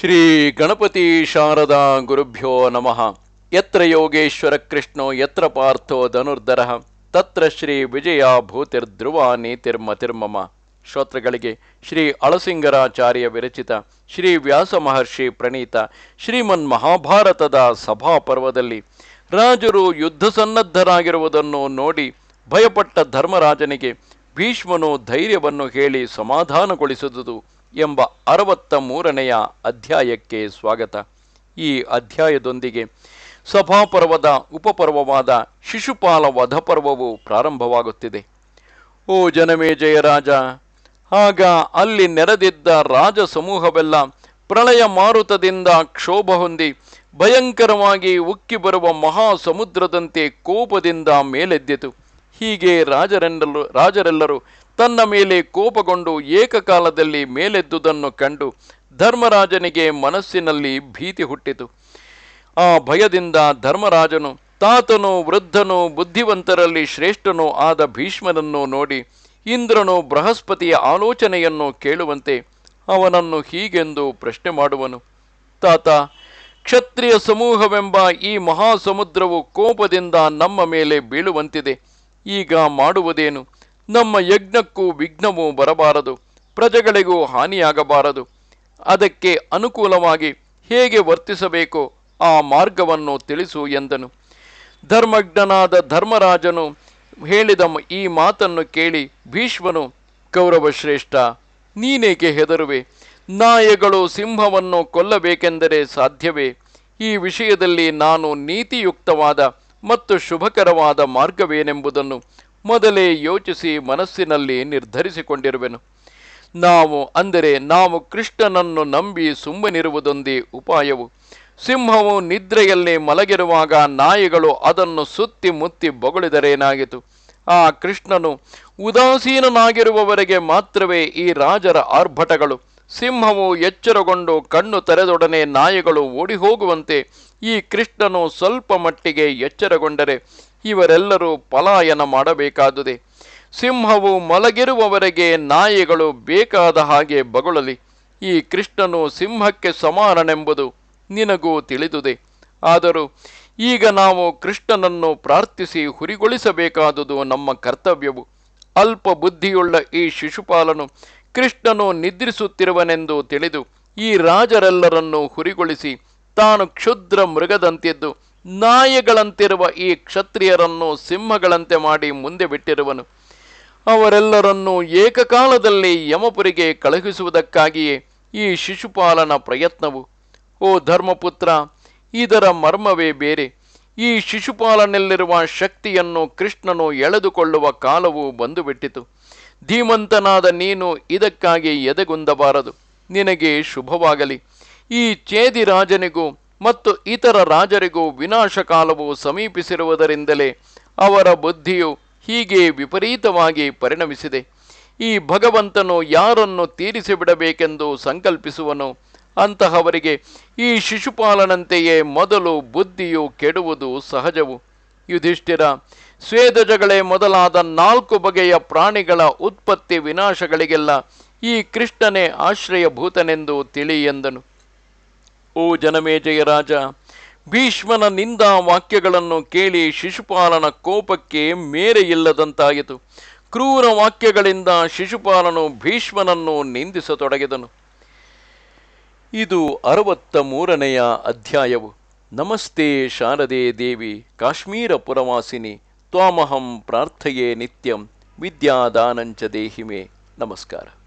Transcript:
ಶ್ರೀ ಗಣಪತಿ ಶಾರದಾ ಗುರುಭ್ಯೋ ನಮಃ. ಯತ್ರ ಯೋಗೇಶ್ವರ ಕೃಷ್ಣೋ, ಯತ್ರ ಪಾರ್ಥೋ ಧನುರ್ಧರ. ತತ್ರ ಶ್ರೀ ವಿಜಯ ಭೂತಿರ್ಧ್ರುವ ನೀತಿರ್ಮತಿರ್ಮಮ ಶ್ರೋತ್ರಗಳಿಗೆ ಶ್ರೀ ಅಳಸಿಂಗರಾಚಾರ್ಯ ವಿರಚಿತ ಶ್ರೀ ವ್ಯಾಸ ಮಹರ್ಷಿ ಪ್ರಣೀತ ಶ್ರೀಮನ್ ಮಹಾಭಾರತದ ಸಭಾಪರ್ವದಲ್ಲಿ ರಾಜರು ಯುದ್ಧ ಸನ್ನದ್ಧರಾಗಿರುವುದನ್ನು ನೋಡಿ ಭಯಪಟ್ಟ ಧರ್ಮರಾಜನಿಗೆ ಭೀಷ್ಮನು ಧೈರ್ಯವನ್ನು ಹೇಳಿ ಸಮಾಧಾನಗೊಳಿಸಿದುದು. ಎಂಬ ಅರವತ್ತ ಮೂರನೆಯ ಅಧ್ಯಾಯಕ್ಕೆ ಸ್ವಾಗತ. ಈ ಅಧ್ಯಾಯದೊಂದಿಗೆ ಸಭಾಪರ್ವದ ಉಪಪರ್ವವಾದ ಶಿಶುಪಾಲ ವಧಪರ್ವವು ಪ್ರಾರಂಭವಾಗುತ್ತಿದೆ. ಓ ಜನಮೇ ಜಯರಾಜ ಆಗ ಅಲ್ಲಿ ನೆರೆದಿದ್ದ ರಾಜ ಸಮೂಹವೆಲ್ಲ ಪ್ರಳಯ ಮಾರುತದಿಂದ ಕ್ಷೋಭ ಹೊಂದಿ ಭಯಂಕರವಾಗಿ ಉಕ್ಕಿ ಬರುವ ಮಹಾ ಸಮುದ್ರದಂತೆ ಕೋಪದಿಂದ ಮೇಲೆದ್ದಿತು. ಹೀಗೆ ರಾಜರೆಲ್ಲರೂ ರಾಜರೆಲ್ಲರೂ ತನ್ನ ಮೇಲೆ ಕೋಪಗೊಂಡು ಏಕಕಾಲದಲ್ಲಿ ಮೇಲೆದ್ದುದನ್ನು ಕಂಡು ಧರ್ಮರಾಜನಿಗೆ ಮನಸ್ಸಿನಲ್ಲಿ ಭೀತಿ ಹುಟ್ಟಿತು. ಆ ಭಯದಿಂದ ಧರ್ಮರಾಜನು ತಾತನು ವೃದ್ಧನು ಬುದ್ಧಿವಂತರಲ್ಲಿ ಶ್ರೇಷ್ಠನೂ ಆದ ಭೀಷ್ಮನನ್ನು ನೋಡಿ ಇಂದ್ರನು ಬೃಹಸ್ಪತಿಯ ಆಲೋಚನೆಯನ್ನು ಕೇಳುವಂತೆ ಅವನನ್ನು ಹೀಗೆಂದು ಪ್ರಶ್ನೆ ಮಾಡುವನು. ತಾತ, ಕ್ಷತ್ರಿಯ ಸಮೂಹವೆಂಬ ಈ ಮಹಾಸಮುದ್ರವು ಕೋಪದಿಂದ ನಮ್ಮ ಮೇಲೆ ಬೀಳುವಂತಿದೆ. ಈಗ ಮಾಡುವುದೇನು? ನಮ್ಮ ಯಜ್ಞಕ್ಕೂ ವಿಘ್ನವೂ ಬರಬಾರದು, ಪ್ರಜೆಗಳಿಗೂ ಹಾನಿಯಾಗಬಾರದು. ಅದಕ್ಕೆ ಅನುಕೂಲವಾಗಿ ಹೇಗೆ ವರ್ತಿಸಬೇಕು ಆ ಮಾರ್ಗವನ್ನು ತಿಳಿಸು ಎಂದನು. ಧರ್ಮಜ್ಞನಾದ ಧರ್ಮರಾಜನು ಹೇಳಿದ ಈ ಮಾತನ್ನು ಕೇಳಿ ಭೀಷ್ಮನು ಕೌರವಶ್ರೇಷ್ಠ ನೀನೇಕೆ ಹೆದರುವೆ? ನಾಯಗಳು ಸಿಂಹವನ್ನು ಕೊಲ್ಲಬೇಕೆಂದರೆ ಸಾಧ್ಯವೇ? ಈ ವಿಷಯದಲ್ಲಿ ನಾನು ನೀತಿಯುಕ್ತವಾದ ಮತ್ತು ಶುಭಕರವಾದ ಮಾರ್ಗವೇನೆಂಬುದನ್ನು ಮೊದಲೇ ಯೋಚಿಸಿ ಮನಸ್ಸಿನಲ್ಲಿ ನಿರ್ಧರಿಸಿಕೊಂಡಿರುವೆನು. ನಾವು ಅಂದರೆ ನಾವು ಕೃಷ್ಣನನ್ನು ನಂಬಿ ಸುಮ್ಮನಿರುವುದೊಂದೇ ಉಪಾಯವು. ಸಿಂಹವು ನಿದ್ರೆಯಲ್ಲಿ ಮಲಗಿರುವಾಗ ನಾಯಿಗಳು ಅದನ್ನು ಸುತ್ತಿ ಮುತ್ತಿ ಬೊಗಳಿದರೇನಾಗಿತು ಆ ಕೃಷ್ಣನು ಉದಾಸೀನನಾಗಿರುವವರೆಗೆ ಮಾತ್ರವೇ ಈ ರಾಜರ ಆರ್ಭಟಗಳು. ಸಿಂಹವು ಎಚ್ಚರಗೊಂಡು ಕಣ್ಣು ತೆರೆದೊಡನೆ ನಾಯಿಗಳು ಓಡಿ ಹೋಗುವಂತೆ ಈ ಕೃಷ್ಣನು ಸ್ವಲ್ಪ ಮಟ್ಟಿಗೆ ಎಚ್ಚರಗೊಂಡರೆ ಇವರೆಲ್ಲರೂ ಪಲಾಯನ ಮಾಡಬೇಕಾದುದೆ. ಸಿಂಹವು ಮಲಗಿರುವವರೆಗೆ ನಾಯಿಗಳು ಬೇಕಾದ ಹಾಗೆ ಬಗಳಲಿ. ಈ ಕೃಷ್ಣನು ಸಿಂಹಕ್ಕೆ ಸಮಾನನೆಂಬುದು ನಿನಗೂ ತಿಳಿದುದೆ. ಆದರೂ ಈಗ ನಾವು ಕೃಷ್ಣನನ್ನು ಪ್ರಾರ್ಥಿಸಿ ಹುರಿಗೊಳಿಸಬೇಕಾದುದು ನಮ್ಮ ಕರ್ತವ್ಯವು. ಅಲ್ಪ ಬುದ್ಧಿಯುಳ್ಳ ಈ ಶಿಶುಪಾಲನು ಕೃಷ್ಣನು ನಿದ್ರಿಸುತ್ತಿರುವನೆಂದು ತಿಳಿದು ಈ ರಾಜರೆಲ್ಲರನ್ನು ಹುರಿಗೊಳಿಸಿ ತಾನು ಕ್ಷುದ್ರ ಮೃಗದಂತಿದ್ದು. ನಾಯಿಗಳಂತಿರುವ ಈ ಕ್ಷತ್ರಿಯರನ್ನು ಸಿಂಹಗಳಂತೆ ಮಾಡಿ ಮುಂದೆ ಬಿಟ್ಟಿರುವನು. ಅವರೆಲ್ಲರನ್ನೂ ಏಕಕಾಲದಲ್ಲಿ ಯಮಪುರಿಗೆ ಕಳುಹಿಸುವುದಕ್ಕಾಗಿಯೇ ಈ ಶಿಶುಪಾಲನ ಪ್ರಯತ್ನವು. ಓ ಧರ್ಮಪುತ್ರ, ಇದರ ಮರ್ಮವೇ ಬೇರೆ. ಈ ಶಿಶುಪಾಲನಲ್ಲಿರುವ ಶಕ್ತಿಯನ್ನು ಕೃಷ್ಣನು ಎಳೆದುಕೊಳ್ಳುವ ಕಾಲವು ಬಂದುಬಿಟ್ಟಿತು. ಧೀಮಂತನಾದ ನೀನು ಇದಕ್ಕಾಗಿ ಎದೆಗುಂದಬಾರದು. ನಿನಗೆ ಶುಭವಾಗಲಿ. ಈ ಚೇದಿ ರಾಜನಿಗೂ ಮತ್ತು ಇತರ ರಾಜರಿಗೂ ವಿನಾಶಕಾಲವು ಸಮೀಪಿಸಿರುವುದರಿಂದಲೇ ಅವರ ಬುದ್ಧಿಯು ಹೀಗೆ ವಿಪರೀತವಾಗಿ ಪರಿಣಮಿಸಿದೆ. ಈ ಭಗವಂತನು ಯಾರನ್ನು ತೀರಿಸಿಬಿಡಬೇಕೆಂದು ಸಂಕಲ್ಪಿಸುವನು, ಅಂತಹವರಿಗೆ ಈ ಶಿಶುಪಾಲನಂತೆಯೇ ಮೊದಲು ಬುದ್ಧಿಯು ಕೆಡುವುದು ಸಹಜವು. ಯುಧಿಷ್ಠಿರ, ಸ್ವೇದಜಗಳೇ ಮೊದಲಾದ ನಾಲ್ಕು ಬಗೆಯ ಪ್ರಾಣಿಗಳ ಉತ್ಪತ್ತಿ ವಿನಾಶಗಳಿಗೆಲ್ಲ ಈ ಕೃಷ್ಣನೇ ಆಶ್ರಯಭೂತನೆಂದು ತಿಳಿ ಎಂದನು. ಓ ಜನಮೇಜಯ ರಾಜ, ಭೀಷ್ಮನ ನಿಂದಾ ವಾಕ್ಯಗಳನ್ನು ಕೇಳಿ ಶಿಶುಪಾಲನ ಕೋಪಕ್ಕೆ ಮೇರೆ ಇಲ್ಲದಂತಾಯಿತು. ಕ್ರೂರ ವಾಕ್ಯಗಳಿಂದ ಶಿಶುಪಾಲನು ಭೀಷ್ಮನನ್ನು ನಿಂದಿಸತೊಡಗಿದನು. ಇದು ಅರವತ್ತ ಮೂರನೆಯ ಅಧ್ಯಾಯವು. ನಮಸ್ತೆ ಶಾರದೆ ದೇವಿ, ಕಾಶ್ಮೀರ ಪುರವಾಸಿನಿ, ತ್ವಾಮಹಂ ಪ್ರಾರ್ಥೆಯೇ ನಿತ್ಯಂ, ವಿದ್ಯಾದಾನಂಚ ದೇಹಿಮೆ. ನಮಸ್ಕಾರ.